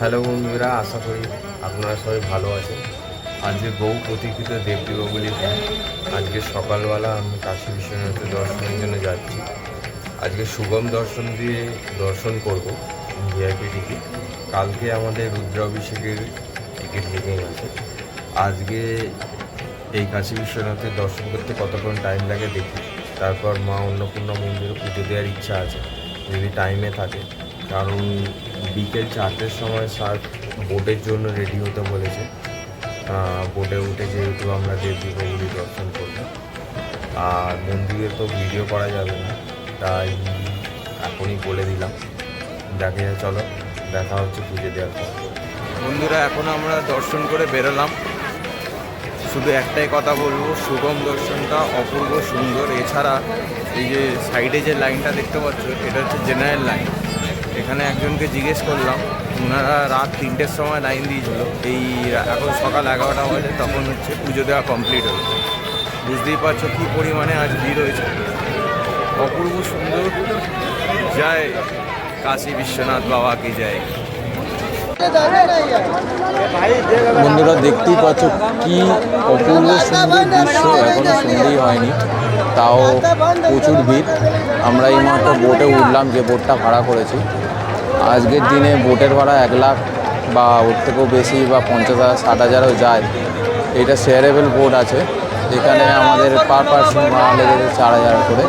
Hello বন্ধুরা, আশা করি আপনারা সবাই ভালো আছেন। আজকে বহু প্রতীক্ষিত দেবদেবগুলির দিন আজকে সকালবেলা আমি কাশী বিশ্বনাথের দর্শনের জন্য যাচ্ছি। আজকে সুগম দর্শন দিয়ে দর্শন করব ভিআইপি টিকিট কালকে আমাদের রুদ্রাভিষেকের টিকিট বুকিং আছে। আজকে এই কাশী বিশ্বনাথের দর্শন করতে কতক্ষণ টাইম লাগে দেখি। তারপর মা অন্নপূর্ণা মন্দিরে পুজো দেওয়ার ইচ্ছা আছে। যদি টাইমে থাকে কারণ বিকেল চারটের সময় স্যার বোটের জন্য রেডি হতে বলেছে। বোটে উঠে যেহেতু আমরা দেব দীপাবলি দর্শন করব আর মন্দিরে তো ভিডিও করা যাবে না, তাই এখনই বলে দিলাম। দেখে চলো, দেখা হচ্ছে পুজো দেওয়ার পর। বন্ধুরা, এখন আমরা দর্শন করে বেরোলাম। শুধু একটাই কথা বলব, সুগম দর্শনটা অপূর্ব সুন্দর। এছাড়া এই যে সাইডে যে লাইনটা দেখতে পাচ্ছ, এটা হচ্ছে জেনারেল লাইন এখানে একজনকে জিজ্ঞেস করলাম ওনারা রাত তিনটের সময় লাইন দিয়েছিল। এই এখন সকাল এগারোটা বাজে, তখন হচ্ছে পুজো দেওয়া কমপ্লিট হয়েছে বুঝতেই পারছ কী পরিমাণে আজ ভিড় হয়েছে। অপূর্ব সুন্দর যায় কাশী বিশ্বনাথ বাবা কি যায় বন্ধুরা, দেখতেই পাচ্ছ কি অপূর্ব সুন্দর দৃশ্য এখনও সন্ধেই হয়নি। তাও প্রচুর ভিড়। আমরা এই মাত্র বোটে উঠলাম, যে বোটটা ভাড়া করেছি। আজকের দিনে বোটের ভাড়া এক লাখ বা ওর থেকেও বেশি বা পঞ্চাশ হাজার, ষাট হাজারও যায়। এটা শেয়ারেবল বোট আছে। এখানে আমাদের পার পার্সন ভাড়া লেগেছে চার হাজার করে।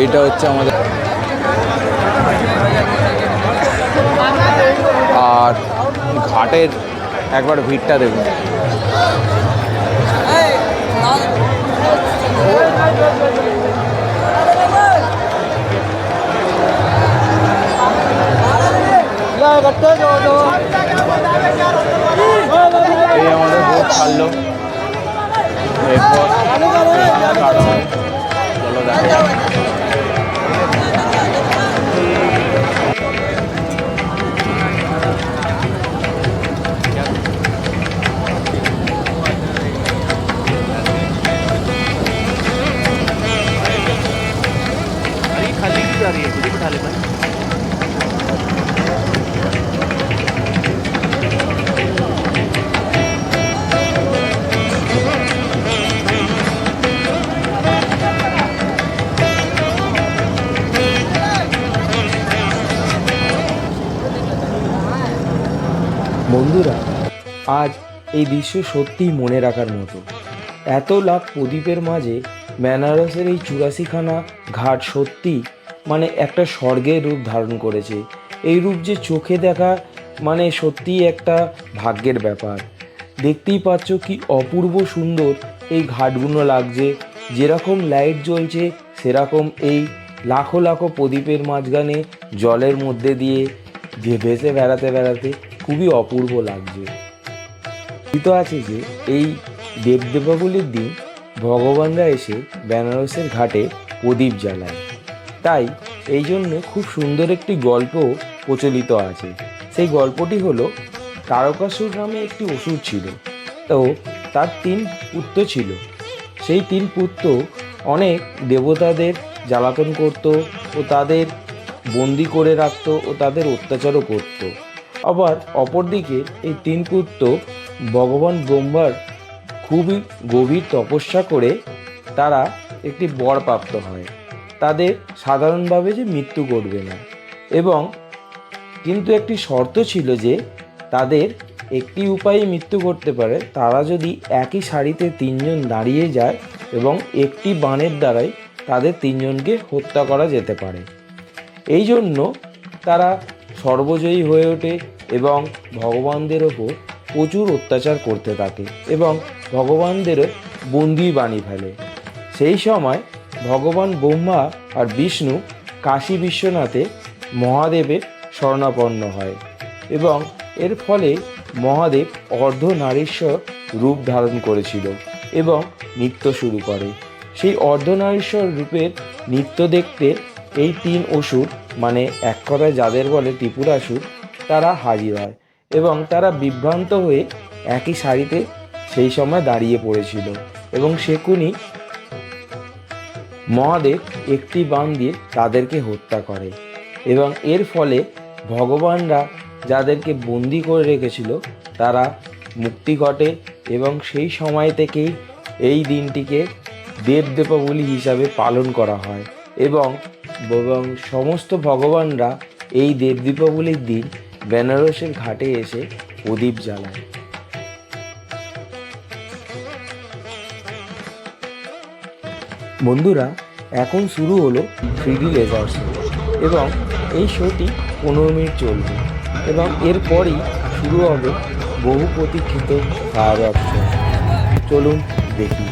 এইটা হচ্ছে আমাদের আর ঘাটের একবার ভিড়টা দেখুন। এই বন্ধুরা, আজ এই দৃশ্য সত্যিই মনে রাখার মতো। এত লাখ প্রদীপের মাঝে বেনারসের এই চুরাশিখানা ঘাট সত্যি মানে একটা স্বর্গের রূপ ধারণ করেছে। এই রূপ যে চোখে দেখা মানে সত্যিই একটা ভাগ্যের ব্যাপার। দেখতেই পাচ্ছ কি অপূর্ব সুন্দর এই ঘাটগুলো লাগছে। যেরকম লাইট জ্বলছে, সেরকম এই লাখো লাখো প্রদীপের মাঝখানে জলের মধ্যে দিয়ে ভেসে বেড়াতে বেড়াতে খুবই অপূর্ব লাগছে। কথিত আছে যে এই দেবদেবাগুলির দিন ভগবানরা এসে বেনারসের ঘাটে প্রদীপ জ্বালায়। তাই এই জন্য খুব সুন্দর একটি গল্প প্রচলিত আছে। সেই গল্পটি হলো তারকাসুর নামে একটি অসুর ছিল। তো তার তিন পুত্র ছিল। সেই তিন পুত্র অনেক দেবতাদের জ্বালাতন করত ও তাদের বন্দি করে রাখতো ও তাদের অত্যাচারও করত। আবার অপরদিকে এই তিন পুত্র ভগবান ব্রহ্মার খুবই গভীর তপস্যা করে তারা একটি বর প্রাপ্ত হয়। তাদের সাধারণভাবে যে মৃত্যু ঘটবে না। এবং কিন্তু একটি শর্ত ছিল যে তাদের একটি উপায়ে মৃত্যু করতে পারে। তারা যদি একই সারিতে তিনজন দাঁড়িয়ে যায় এবং একটি বাণের দ্বারাই তাদের তিনজনকে হত্যা করা যেতে পারে। এই জন্য তারা সর্বজয়ী হয়ে ওঠে। এবং ভগবানদের ওপর প্রচুর অত্যাচার করতে থাকে এবং ভগবানদেরও বন্দি বানিয়ে ফেলে। সেই সময় ভগবান ব্রহ্মা আর বিষ্ণু কাশী বিশ্বনাথে মহাদেবের শরণাপন্ন হয় এবং এর ফলে মহাদেব অর্ধনারীশ্বর রূপ ধারণ করেছিল এবং নৃত্য শুরু করে। সেই অর্ধনারীশ্বর রূপের নৃত্য দেখতে এই তিন অসুর মানে এক কথায় যাদের বলে ত্রিপুরাসুর তারা হাজির হয় এবং তারা বিভ্রান্ত হয়ে একই সারিতে সেই সময় দাঁড়িয়ে পড়েছিল। এবং সেকুনি মহাদেব একটি বান দিয়ে তাদেরকে হত্যা করে এবং এর ফলে ভগবানরা যাদেরকে বন্দি করে রেখেছিল, তারা মুক্তি ঘটে এবং সেই সময় থেকেই এই দিনটিকে দেব হিসাবে পালন করা হয় এবং সমস্ত ভগবানরা এই দেব দীপাবলির দিন বেনারসের ঘাটে এসে প্রদীপ জ্বালায়। বন্ধুরা, এখন শুরু হলো থ্রিডি লেজার শো এবং এই শোটি পনেরো মিনিট চলবে এবং এরপরই শুরু হবে বহু প্রতীক্ষিত ফায়ার শো চলুন দেখি।